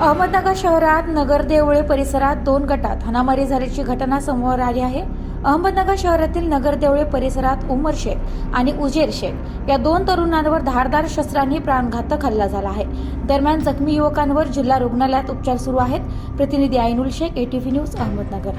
अहमदनगर शहरात नगर देवळे परिसरात दोन गटात हाणामारी झाल्याची घटना समोर आली आहे. अहमदनगर शहरातील नगर देवळे परिसरात उमर शेख आणि उजेर शेख या दोन तरुणांवर धारदार शस्त्रांनी प्राणघातक हल्ला झाला आहे. दरम्यान जखमी युवकांवर जिल्हा रुग्णालयात उपचार सुरू आहेत. प्रतिनिधी आयनुल शेख एटीव्ही न्यूज अहमदनगर.